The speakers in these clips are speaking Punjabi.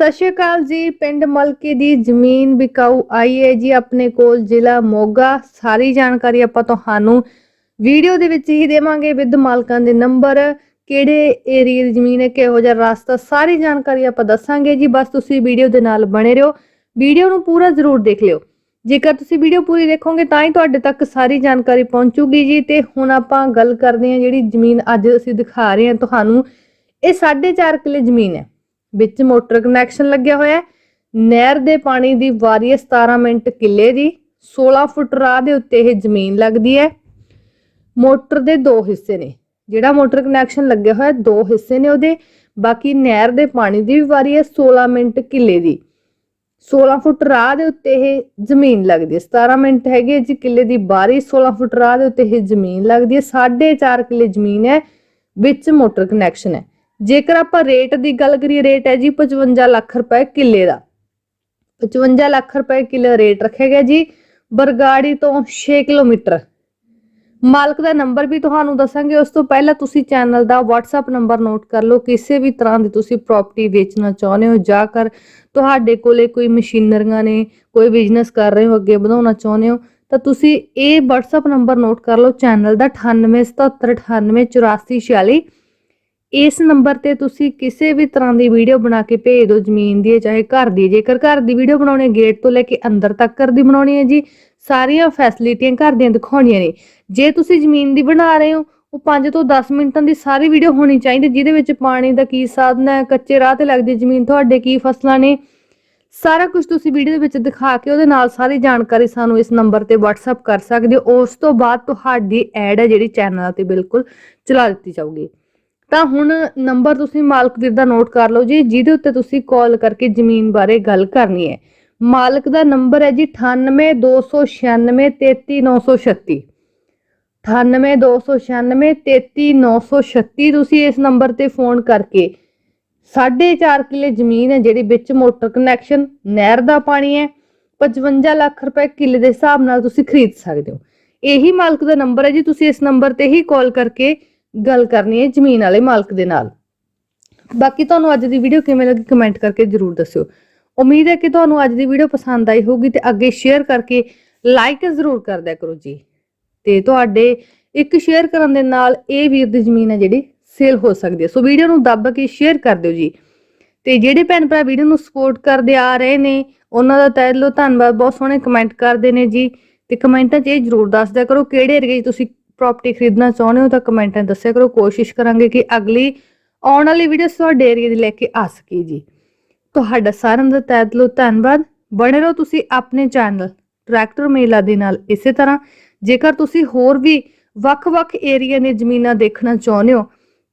ਸਤਿ ਸ਼੍ਰੀ ਅਕਾਲ ਜੀ, ਪਿੰਡ ਮਲਕੇ ਦੀ ਜ਼ਮੀਨ ਵਿਕਾਊ ਆਈ ਹੈ ਜੀ ਆਪਣੇ ਕੋਲ ਜ਼ਿਲ੍ਹਾ ਮੋਗਾ। ਸਾਰੀ ਜਾਣਕਾਰੀ ਆਪਾਂ ਤੁਹਾਨੂੰ ਵੀਡੀਓ ਦੇ ਵਿੱਚ ਹੀ ਦੇਵਾਂਗੇ। ਵਿਦ ਮਾਲਕਾਂ ਦੇ ਨੰਬਰ, ਕਿਹੜੇ ਏਰੀਆ ਦੀ ਜ਼ਮੀਨ ਹੈ, ਕਿਹੋ ਜਿਹਾ ਰਸਤਾ, ਸਾਰੀ ਜਾਣਕਾਰੀ ਆਪਾਂ ਦੱਸਾਂਗੇ ਜੀ। ਬਸ ਤੁਸੀਂ ਵੀਡੀਓ ਦੇ ਨਾਲ ਬਣੇ ਰਹੋ। ਵੀਡੀਓ ਨੂੰ ਪੂਰਾ ਜ਼ਰੂਰ ਦੇਖ ਲਿਓ। ਜੇਕਰ ਤੁਸੀਂ ਵੀਡੀਓ ਪੂਰੀ ਦੇਖੋਗੇ ਤਾਂ ਹੀ ਤੁਹਾਡੇ ਤੱਕ ਸਾਰੀ ਜਾਣਕਾਰੀ ਪਹੁੰਚੂਗੀ ਜੀ। ਤੇ ਹੁਣ ਆਪਾਂ ਗੱਲ ਕਰਦੇ ਹਾਂ ਜਿਹੜੀ ਜ਼ਮੀਨ ਅੱਜ ਅਸੀਂ ਦਿਖਾ ਰਹੇ ਹਾਂ। ਤੁਹਾਨੂੰ ਇਹ 4.5 ਕਿੱਲੇ ਜ਼ਮੀਨ ਹੈ। ਵਿੱਚ ਮੋਟਰ ਕਨੈਕਸ਼ਨ ਲੱਗਿਆ ਹੋਇਆ ਹੈ। ਨਹਿਰ ਦੇ ਪਾਣੀ ਦੀ ਵਾਰੀ ਹੈ 17 ਮਿੰਟ ਕਿੱਲੇ ਦੀ। 16 ਫੁੱਟ ਰਾਹ ਦੇ ਉੱਤੇ ਇਹ ਜ਼ਮੀਨ ਲੱਗਦੀ ਹੈ। ਮੋਟਰ ਦੇ ਦੋ ਹਿੱਸੇ ਨੇ। ਜਿਹੜਾ ਮੋਟਰ ਕਨੈਕਸ਼ਨ ਲੱਗਿਆ ਹੋਇਆ ਦੋ ਹਿੱਸੇ ਨੇ ਉਹਦੇ। ਬਾਕੀ ਨਹਿਰ ਦੇ ਪਾਣੀ ਦੀ ਵੀ ਵਾਰੀ ਹੈ 16 ਮਿੰਟ ਕਿੱਲੇ ਦੀ। 16 ਫੁੱਟ ਰਾਹ ਦੇ ਉੱਤੇ ਇਹ ਜ਼ਮੀਨ ਲੱਗਦੀ ਹੈ। 17 ਮਿੰਟ ਹੈਗੇ ਜੀ ਕਿੱਲੇ ਦੀ ਬਾਰੀ 16 ਫੁੱਟ ਰਾਹ ਦੇ ਉੱਤੇ ਇਹ ਜ਼ਮੀਨ ਲੱਗਦੀ ਹੈ। 4.5 ਕਿੱਲੇ ਜ਼ਮੀਨ ਹੈ, ਵਿੱਚ ਮੋਟਰ ਕਨੈਕਸ਼ਨ ਹੈ। ਜੇਕਰ ਆਪਾਂ ਰੇਟ ਦੀ ਗੱਲ ਕਰੀਏ ਰੇਟ ਹੈ ਜੀ 55 ਲੱਖ ਰੁਪਏ ਕਿੱਲੇ ਦਾ। 55 ਲੱਖ ਰੁਪਏ ਕਿੱਲੇ ਰੇਟ ਰੱਖਿਆ ਗਿਆ ਜੀ, ਬਰਗਾੜੀ ਤੋਂ 6 ਕਿਲੋਮੀਟਰ। ਮਾਲਕ ਦਾ ਨੰਬਰ ਵੀ ਤੁਹਾਨੂੰ ਦੱਸਾਂਗੇ, ਉਸ ਤੋਂ ਪਹਿਲਾਂ ਤੁਸੀਂ ਚੈਨਲ ਦਾ WhatsApp ਨੰਬਰ ਨੋਟ ਕਰ ਲਓ, ਕਿਸੇ ਵੀ ਤਰ੍ਹਾਂ ਦੀ ਤੁਸੀਂ ਪ੍ਰਾਪਰਟੀ ਵੇਚਣਾ ਚਾਹੁੰਦੇ ਹੋ, ਜਾਂ ਕਰ ਤੁਹਾਡੇ ਕੋਲੇ ਕੋਈ ਮਸ਼ੀਨਰੀਆਂ ਨੇ, ਕੋਈ ਬਿਜ਼ਨਸ ਕਰ ਰਹੇ ਹੋ, ਅੱਗੇ ਵਧਾਉਣਾ ਚਾਹੁੰਦੇ ਹੋ, ਤਾਂ ਤੁਸੀਂ ਇਹ WhatsApp ਨੰਬਰ ਨੋਟ ਕਰ ਲਓ ਚੈਨਲ ਦਾ 9877988446 ਇਸ ਨੰਬਰ ਤੇ ਤੁਸੀਂ ਕਿਸੇ ਵੀ ਤਰ੍ਹਾਂ ਦੀ ਵੀਡੀਓ ਬਣਾ ਕੇ ਭੇਜ ਦਿਓ ਜ਼ਮੀਨ ਦੀ, ਚਾਹੇ ਘਰ ਦੀ ਜੇਕਰ ਘਰ ਦੀ ਵੀਡੀਓ ਬਣਾਉਣੀ ਹੈ, ਗੇਟ ਤੋਂ ਲੈ ਕੇ ਅੰਦਰ ਤੱਕ ਦੀ ਬਣਾਉਣੀ ਹੈ ਜੀ, ਸਾਰੀਆਂ ਫੈਸਿਲਿਟੀਆਂ ਘਰ ਦੀਆਂ ਦਿਖਾਉਣੀਆਂ ਨੇ। ਜੇ ਤੁਸੀਂ ਜ਼ਮੀਨ ਦੀ ਬਣਾ ਰਹੇ ਹੋ, ਉਹ 5 ਤੋਂ 10 ਮਿੰਟਾਂ ਦੀ ਸਾਰੀ ਵੀਡੀਓ ਹੋਣੀ ਚਾਹੀਦੀ, ਜਿਹਦੇ ਵਿੱਚ ਪਾਣੀ ਦਾ ਕੀ ਸਾਧਨ ਹੈ, ਕੱਚੇ ਰਾਹ ਤੇ ਲੱਗਦੀ ਜ਼ਮੀਨ, ਤੁਹਾਡੇ ਕੀ ਫਸਲਾਂ ਨੇ, ਸਾਰਾ ਕੁਝ ਤੁਸੀਂ ਵੀਡੀਓ ਦੇ ਵਿੱਚ ਦਿਖਾ ਕੇ ਉਹਦੇ ਨਾਲ ਸਾਰੀ ਜਾਣਕਾਰੀ ਸਾਨੂੰ ਇਸ ਨੰਬਰ ਤੇ WhatsApp ਕਰ ਸਕਦੇ ਹੋ। ਉਸ ਤੋਂ ਬਾਅਦ ਤੁਹਾਡੀ ਐਡ ਹੈ ਜਿਹੜੀ ਚੈਨਲ ਤੇ ਬਿਲਕੁਲ ਚਲਾ ਦਿੱਤੀ ਜਾਊਗੀ। ਤਾਂ ਹੁਣ ਨੰਬਰ ਤੁਸੀਂ ਮਾਲਕ ਵੀਰ ਦਾ ਨੋਟ ਕਰ ਲਓ ਜੀ, ਜਿਹਦੇ ਉੱਤੇ ਤੁਸੀਂ ਕਾਲ ਕਰਕੇ ਜ਼ਮੀਨ ਬਾਰੇ ਗੱਲ ਕਰਨੀ ਹੈ। ਮਾਲਕ ਦਾ ਨੰਬਰ ਹੈ ਜੀ 9826633936 9826633936 ਤੁਸੀਂ ਇਸ ਨੰਬਰ ਤੇ ਫੋਨ ਕਰਕੇ 4.5 ਕਿੱਲੇ ਜ਼ਮੀਨ ਹੈ ਜਿਹੜੀ ਵਿੱਚ ਮੋਟਰ ਕਨੈਕਸ਼ਨ ਨਹਿਰ ਦਾ ਪਾਣੀ ਹੈ 55 ਲੱਖ ਰੁਪਏ ਕਿੱਲੇ ਦੇ ਹਿਸਾਬ ਨਾਲ ਤੁਸੀਂ ਖਰੀਦ ਸਕਦੇ ਹੋ। ਇਹੀ ਮਾਲਕ ਦਾ ਨੰਬਰ ਹੈ ਜੀ, ਤੁਸੀਂ ਇਸ ਨੰਬਰ ਤੇ ਹੀ ਕਾਲ ਕਰਕੇ ਗੱਲ ਕਰਨੀ ਹੈ ਜ਼ਮੀਨ ਵਾਲੇ ਮਾਲਕ ਦੇ ਨਾਲ। ਬਾਕੀ ਤੁਹਾਨੂੰ ਅੱਜ ਦੀ ਵੀਡੀਓ ਕਿਵੇਂ ਲੱਗੀ ਕਮੈਂਟ ਕਰਕੇ ਜਰੂਰ ਦੱਸਿਓ। ਉਮੀਦ ਹੈ ਕਿ ਤੁਹਾਨੂੰ ਅੱਜ ਦੀ ਵੀਡੀਓ ਪਸੰਦ ਆਈ ਹੋਊਗੀ ਤੇ ਅੱਗੇ ਸ਼ੇਅਰ ਕਰਕੇ ਲਾਈਕ ਜ਼ਰੂਰ ਕਰ ਦਿਆ ਕਰੋ ਜੀ। ਤੇ ਤੁਹਾਡੇ ਇੱਕ ਸ਼ੇਅਰ ਕਰਨ ਦੇ ਨਾਲ ਇਹ ਵੀਰ ਦੀ ਜ਼ਮੀਨ ਹੈ ਜਿਹੜੀ ਸੇਲ ਹੋ ਸਕਦੀ ਹੈ। ਸੋ ਵੀਡੀਓ ਨੂੰ ਦੱਬ ਕੇ ਸ਼ੇਅਰ ਕਰ ਦਿਓ ਜੀ। ਤੇ ਜਿਹੜੇ ਭੈਣ ਭਰਾ ਵੀਡੀਓ ਨੂੰ ਸਪੋਰਟ ਕਰਦੇ ਆ ਰਹੇ ਨੇ, ਉਹਨਾਂ ਦਾ ਤਹਿ ਦਿਲੋਂ ਧੰਨਵਾਦ। ਬਹੁਤ ਸੋਹਣੇ ਕਮੈਂਟ ਕਰਦੇ ਨੇ ਜੀ। ਤੇ ਕਮੈਂਟਾਂ 'ਚ ਇਹ ਜਰੂਰ ਦੱਸ ਦਿਆ ਕਰੋ ਕਿਹੜੇ ਏਰੀਏ 'ਚ ਤੁਸੀਂ ਪ੍ਰਾਪਰਟੀ ਖਰੀਦਣਾ ਚਾਹੁੰਦੇ ਹੋ ਤਾਂ ਕਮੈਂਟਾਂ ਦੱਸਿਆ ਕਰੋ। ਕੋਸ਼ਿਸ਼ ਕਰਾਂਗੇ ਕਿ ਅਗਲੀ ਆਉਣ ਵਾਲੀ ਵੀਡੀਓ ਤੁਹਾਡੇ ਏਰੀਏ ਦੀ ਲੈ ਕੇ ਆ ਸਕੇ ਜੀ। ਤੁਹਾਡਾ ਸਾਰਿਆਂ ਦਾ ਤਹਿ ਦਿਲੋਂ ਧੰਨਵਾਦ। ਬਣੇ ਰਹੋ ਤੁਸੀਂ ਆਪਣੇ ਚੈਨਲ ਟਰੈਕਟਰ ਮੇਲਾ ਦੇ ਨਾਲ ਇਸੇ ਤਰ੍ਹਾਂ। ਜੇਕਰ ਤੁਸੀਂ ਹੋਰ ਵੀ ਵੱਖ-ਵੱਖ ਏਰੀਆ ਦੀਆਂ ਜ਼ਮੀਨਾਂ ਦੇਖਣਾ ਚਾਹੁੰਦੇ ਹੋ,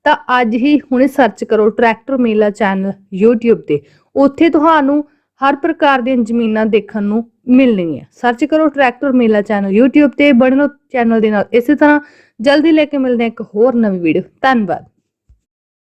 ਤਾਂ ਅੱਜ ਹੀ ਹੁਣੇ ਸਰਚ ਕਰੋ ਟਰੈਕਟਰ ਮੇਲਾ ਚੈਨਲ YouTube ਤੇ। ਉੱਥੇ ਤੁਹਾਨੂੰ ਹਰ ਪ੍ਰਕਾਰ ਦੀਆਂ ਜ਼ਮੀਨਾਂ ਦੇਖਣ ਨੂੰ ਮਿਲਣਗੀਆਂ। ਸਰਚ ਕਰੋ ਟਰੈਕਟਰ ਮੇਲਾ ਚੈਨਲ YouTube ਤੇ ਬਣੇ ਚੈਨਲ ਦੇ ਨਾਲ। ਇਸੇ ਤਰ੍ਹਾਂ ਜਲਦੀ ਲੈ ਕੇ ਮਿਲਦੇ ਹਾਂ ਇੱਕ ਹੋਰ ਨਵੀਂ ਵੀਡੀਓ ਧੰਨਵਾਦ।